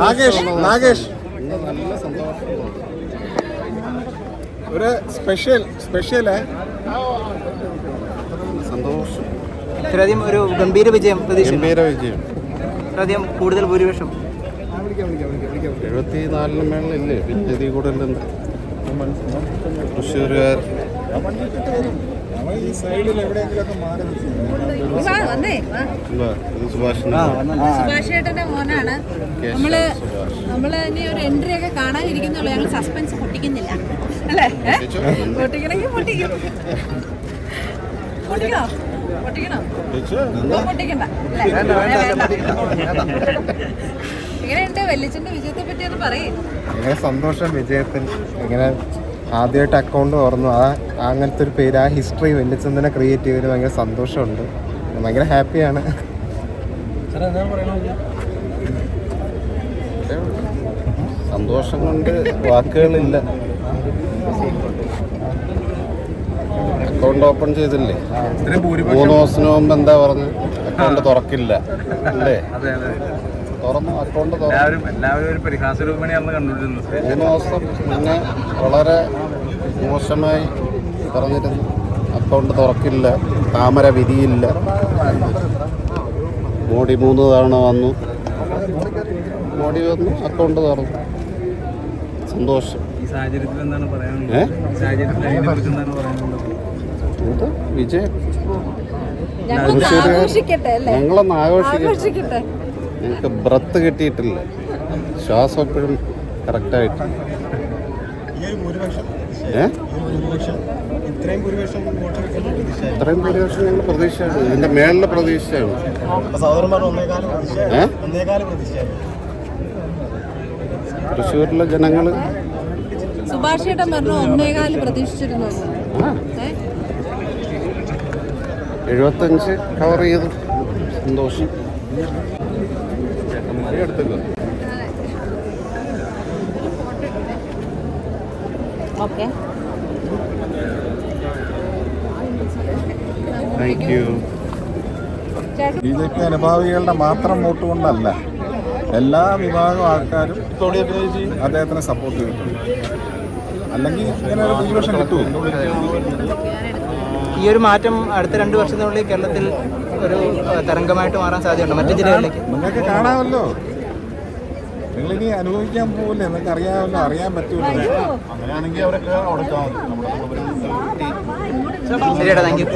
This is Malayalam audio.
നാഗേഷ് നാഗേഷ്. ഒരു സ്പെഷ്യൽ സ്പെഷ്യൽ സന്തോഷം. ഇത്രയധികം ഒരു ഗംഭീര വിജയം ഗംഭീര വിജയം. ഇത്രയധികം കൂടുതൽ ഭൂരിപക്ഷം. എഴുപത്തിനാലിന് മേളിലില്ലേ? ഇതിൽ കൂടുതലുണ്ട് തൃശ്ശൂരുകാർ ഈ സൈഡിൽ എവിടെയെങ്കിലുമൊക്കെ മാറി നിൽക്കുന്നു വാ, വന്നേ വാ. എന്താ, ഇത് സുഭാഷ്. ചേട്ടന്റെ മോനാണ് നമ്മൾ നമ്മൾ ഇനി ഒരു എൻട്രി ഒക്കെ കാണാനിരിക്കുന്നുള്ളൂ. ഞങ്ങൾ സസ്പെൻസ് പൊട്ടിക്കുന്നില്ല. അല്ലേ? പൊട്ടിക്കണമെങ്കിൽ പൊട്ടിക്കും. പൊട്ടിക്കണോ? പൊട്ടിക്കണോ? പൊട്ടിക്കണ്ട. അല്ലേ? എങ്ങനെയുണ്ട് വെല്ലിച്ചന്റെ വിജയത്തെ പറ്റി ഒന്ന് പറയും. ഇങ്ങനെ സന്തോഷം വിജയത്തിൽ ഇങ്ങനെ ആദ്യമായിട്ട് അക്കൗണ്ട് തുറന്നു. ആ അങ്ങനത്തെ ഒരു പേര് ആ ഹിസ്റ്ററി വെല്ലിച്ചന്ദനെ ക്രിയേറ്റ് ചെയ്തതിൽ ഭയങ്കര സന്തോഷമുണ്ട്. ഭയങ്കര ഹാപ്പിയാണ് സന്തോഷം കൊണ്ട് വാക്കുകളില്ല. അക്കൗണ്ട് ഓപ്പൺ ചെയ്തില്ലേ? മൂന്ന് ദിവസത്തിന് മുമ്പ് എന്താ പറഞ്ഞു അക്കൗണ്ട് തുറക്കില്ല. അല്ലേ? അതെ അതെ. തുറന്നു അക്കൗണ്ട് എല്ലാവരും എല്ലാവരും ഒരു പരിഹാസ രൂപണിയാണ് കണ്ടുകൊണ്ടിരുന്നത് മൂന്ന് ദിവസം മുന്നേ വളരെ മോശമായി പറഞ്ഞിരുന്നു. അക്കൗണ്ട് തുറക്കില്ല താമര വിധിയില്ല മോഡി മൂന്ന് തവണ വന്നു. മോഡി വന്നു അക്കൗണ്ട് തുറന്നു. സന്തോഷം. ഇത് വിജയം. ഞങ്ങളൊന്ന് ആഘോഷിക്കട്ടെ. ഞങ്ങൾക്ക് ബ്രത്ത് കിട്ടിയിട്ടില്ല. ശ്വാസം എപ്പോഴും കറക്റ്റായിട്ട് ഇത്രയും ഭൂരിപക്ഷം ഞങ്ങൾ പ്രതീക്ഷയാണ് ഇതിന്റെ മേളിലെ പ്രതീക്ഷയാണ്. തൃശ്ശൂരിലെ ജനങ്ങൾ സുഭാഷ് ചേട്ടൻ പറഞ്ഞു ഒന്നേകാൽ പ്രതീക്ഷിച്ചിരുന്നു. എഴുപത്തഞ്ച് കവർ ചെയ്തു. സന്തോഷം. Okay. Thank you B J P അനുഭാവികളുടെ മാത്രം വോട്ട് കൊണ്ടല്ല. എല്ലാ വിഭാഗം ആൾക്കാരും അദ്ദേഹത്തിനെ സപ്പോർട്ട് ചെയ്തിട്ടുണ്ട്. അല്ലെങ്കിൽ ഇങ്ങനെ ഒരു ഭൂരിപക്ഷം കിട്ടുമോ? ഈ ഒരു മാറ്റം അടുത്ത രണ്ട് വർഷത്തിനുള്ളിൽ കേരളത്തിൽ ഒരു തരംഗമായിട്ട് മാറാൻ സാധ്യതയുണ്ട്? മറ്റു ജില്ലകളിലേക്ക്. നിങ്ങൾക്ക് കാണാമല്ലോ. നിങ്ങളിനി അനുഭവിക്കാൻ പോകില്ലേ നിങ്ങൾക്ക് അറിയാമല്ലോ അറിയാൻ പറ്റുമല്ലോ അങ്ങനെയാണെങ്കിൽ അവരൊക്കെ താങ്ക് യു.